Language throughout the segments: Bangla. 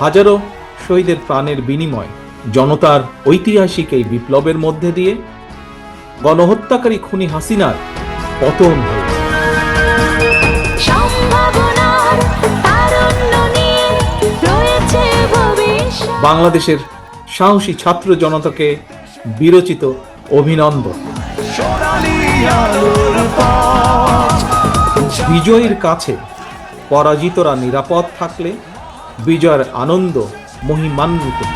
হাজারো শহীদের প্রাণের বিনিময় জনতার ঐতিহাসিক এই বিপ্লবের মধ্যে দিয়ে গণহত্যাকারী খুনি হাসিনার পতন হয়েছে বাংলাদেশের সাহসী ছাত্র জনতাকে বিরচিত অভিনন্দন। বিজয়ীর কাছে পরাজিতরা নিরাপদ থাকলে বিজয়ের আনন্দ মহিমান্বিত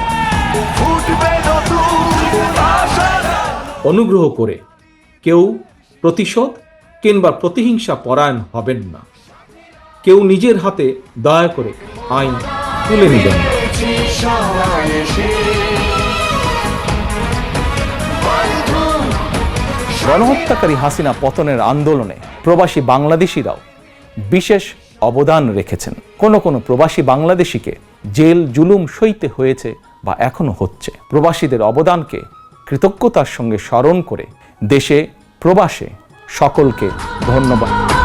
অনুগ্রহ করে কেউ প্রতিশোধ কিংবা প্রতিহিংসা পরায়ণ হবেন না। কেউ নিজের হাতে দয়া করে আইন তুলে নেবেন না। গণহত্যাকারী হাসিনা পতনের আন্দোলনে প্রবাসী বাংলাদেশিরাও বিশেষ অবদান রেখেছেন। কোনো কোনো প্রবাসী বাংলাদেশিকে জেল, জুলুম সইতে হয়েছে বা এখনও হচ্ছে। প্রবাসীদের অবদানকে কৃতজ্ঞতার সঙ্গে স্মরণ করে দেশে, প্রবাসে সকলকে ধন্যবাদ।